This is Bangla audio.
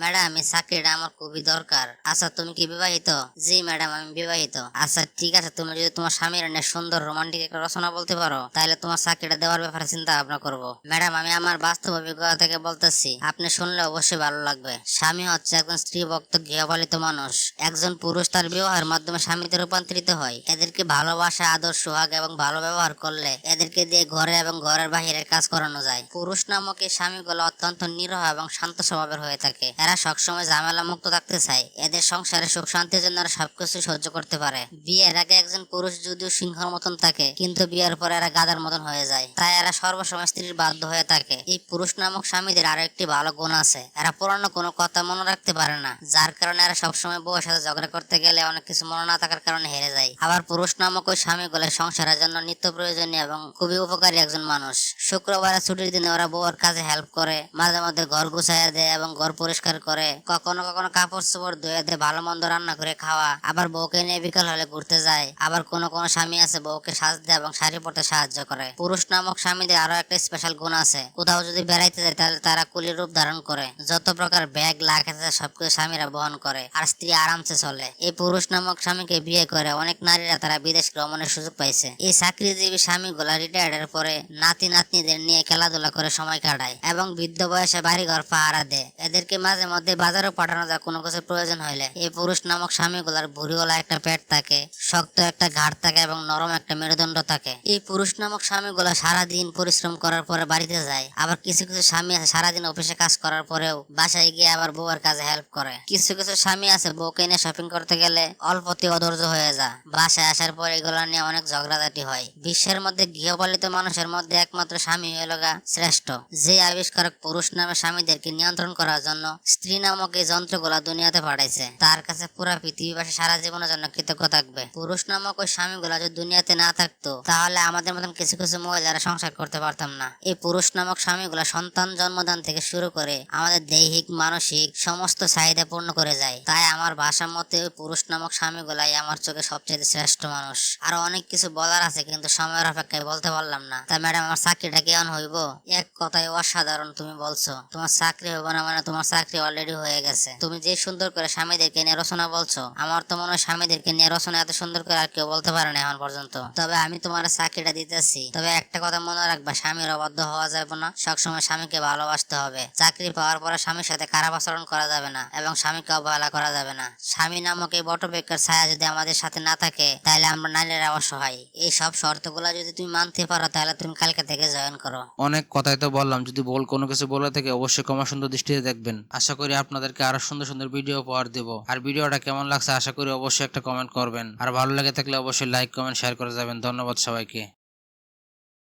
ম্যাডাম, এই চাকরিটা আমার খুবই দরকার। আচ্ছা তুমি কি বিবাহিত? জি, ম্যাডাম, আমি বিবাহিত। আচ্ছা ঠিক আছে, তুমি যদি তোমার স্বামীর নিয়ে সুন্দর রোমান্টিক একটা রচনা বলতে পারো, তাহলে তোমার চাকরিটা দেওয়ার ব্যাপারে চিন্তা ভাবনা করব। ম্যাডাম, আমি আমার বাস্তব অভিজ্ঞতা থেকে বলতেছি, আপনি শুনলে অবশ্যই ভালো লাগবে। স্বামী হচ্ছে একজন স্ত্রী ভক্ত, গৃহপালিত মানুষ। একজন পুরুষ তার বিবাহের মাধ্যমে স্বামীতে রূপান্তরিত হয়। এদেরকে ভালোবাসা, আদর, সোহাগ এবং ভালো ব্যবহার করলে এদেরকে দিয়ে ঘরে এবং ঘরের বাহিরে কাজ করানো যায়। পুরুষ নামক এই স্বামীগুলো অত্যন্ত নিরহ এবং শান্ত স্বভাবের হয়ে থাকে। এরা সবসময় ঝামেলা মুক্ত থাকতে চায়। এদের সংসারে সুখ শান্তির জন্য এরা সবকিছু সহ্য করতে পারে। বিয়ের আগে একজন পুরুষ যদিও সিংহর মতন থাকে, কিন্তু বিয়ের পরে এরা গাদার মতন হয়ে যায়। তাই এরা সর্বসময় স্ত্রীর বাধ্য হয়ে থাকে। এই পুরুষ নামক স্বামীদের আরও একটি ভালো গুণ আছে। এরা পুরানো কোনো কথা মনে রাখতে পারে না, যার কারণে এরা সবসময় বউয়ের সাথে ঝগড়া করতে গেলে অনেক কিছু মনে না থাকার কারণে হেরে যায়। আবার পুরুষ নামক ওই স্বামীগুলো সংসারের জন্য নিত্য প্রয়োজনীয় এবং খুবই উপকারী একজন মানুষ। শুক্রবারে ছুটির দিনে ওরা বউয়ের কাজে হেল্প করে, মাঝে মধ্যে ঘর গুছাইয়া দেয় এবং ঘর পরিষ্কার করে। কখনো কখনো কাপড় চোপড় ধুয়ে দেয় ভালো মন্দ রান্না করে খাওয়া। আবার বউকে নিয়ে বিকাল হলে ঘুরতে যায়। আবার কোনো কোনো স্বামী আছে বউকে সাজতে এবং শাড়ি পরতে সাহায্য করে। পুরুষ নামক স্বামীদের আরও একটা স্পেশাল গুণ আছে। কোথাও যদি বেড়াইতে যায় তাহলে তারা কুলির রূপ ধারণ করে। যত প্রকার ব্যাগ আছে সবকিছু স্বামীরা বহন করে। আর স্ত্রী আরামসে চলে। এই পুরুষ নামক স্বামীকে বিয়ে করে অনেক নারীরা তারা বিদেশ ভ্রমণের সুযোগ পাইছে। এই চাকরিজীবী স্বামীগুলা রিটায়ার্ডের পরে নাতি নাতনিদের নিয়ে খেলাধুলা করে সময় কাটায় এবং বৃদ্ধ বয়সে বাড়িঘর পাহারা দেয়। এদেরকে মাঝে মধ্যে বাজারেও পাঠানো যায় কোনো কিছুর প্রয়োজন হইলে, এই পুরুষ নামক স্বামীগুলার ভুড়িওয়ালা একটা পেট থাকে, শক্ত একটা ঘাট থাকে এবং নরম একটা মেরুদণ্ড থাকে। এই পুরুষ নামক স্বামীগুলা সারাদিন পরিশ্রম করার পরে বাড়িতে যায়, আবার কিছু কিছু স্বামী আছে সারাদিন অফিসে কাজ করার পরেও বাসায় গিয়ে আবার বউয়ের কাজে হেল্প করে। কিছু কিছু স্বামী আছে বউকে নিয়ে শপিং করতে গেলে অল্পতে অধৈর্য হয়ে যায়। বাসায় আসার পর এগুলো নিয়ে অনেক ঝগড়াঝাটি হয়। বিশ্বের মধ্যে গৃহপালিত মানুষের মধ্যে একমাত্র স্বামী হলো গা শ্রেষ্ঠ। যে আবিষ্কারক পুরুষ নামে স্বামীদেরকে নিয়ন্ত্রণ করার জন্য স্ত্রী নামক এই যন্ত্রগুলা দুনিয়াতে পাঠাইছে তার কাছে পুরা পৃথিবীবাসী সারা জীবনের জন্য কৃতজ্ঞ থাকবে। পুরুষ নামক ওই স্বামীগুলা যদি দুনিয়াতে না থাকতো, তাহলে আমাদের মতন কিছু কিছু মহিলারা সংসার করতে পারতাম না। এই পুরুষ নামক স্বামীগুলা সন্তান জন্মদান থেকে শুরু করে আমাদের দৈহিক, মানসিক সমস্ত চাহিদা পূর্ণ করে যায়। তাই আমার ভাষা মতে ওই পুরুষ নামক স্বামীগুলাই আমার চোখে সবচেয়ে শ্রেষ্ঠ মানুষ। আরও অনেক কিছু বলার আছে, কিন্তু সময়ের অপেক্ষায় বলতে পারলাম না। তা ম্যাডাম, আমার চাকরিটা কেমন হইব? এক কথায় অসাধারণ তুমি বলছো। তোমার চাকরি হইব না মানে তোমার চাকরি অলরেডি হয়ে গেছে। তুমি যে সুন্দর করে স্বামীদেরকে নিয়ে রচনা বলছো, আমার তো মনে হয় স্বামীদেরকে নিয়ে রচনা এত সুন্দর করে আর কেউ বলতে পারে না এখন পর্যন্ত। তবে আমি তোমার চাকরিটা দিতেছি। তবে একটা কথা মনে রাখবা, স্বামীর অবাধ্য হওয়া যাবে না। সবসময় স্বামীকে ভালোবাসতে হবে। চাকরি পাওয়ার পরে স্বামীর সাথে খারাপ আচরণ করা যাবে না এবং স্বামীকে অবহেলা করা যাবে না। স্বামী নামক এই বটবৃক্ষের ছায়া যদি আমাদের সাথে না থাকে, তাহলে আমরা নারীরা অসহায় এই সব শর্তগুলো যদি তুমি মানতে পারো, তাহলে তুমি কালকে থেকে জয়েন করো। অনেক কথাই তো বললাম। যদি বল কোনো কিছু বলে থেকে, অবশ্যই কমা সুন্দর দৃষ্টিতে দেখবেন। আশা করি আপনাদেরকে আরও সুন্দর সুন্দর ভিডিও উপহার দেব। আর ভিডিওটা কেমন লাগছে আশা করি অবশ্যই একটা কমেন্ট করবেন। আর ভালো লাগে থাকলে অবশ্যই লাইক কমেন্ট শেয়ার করে যাবেন। ধন্যবাদ সবাইকে।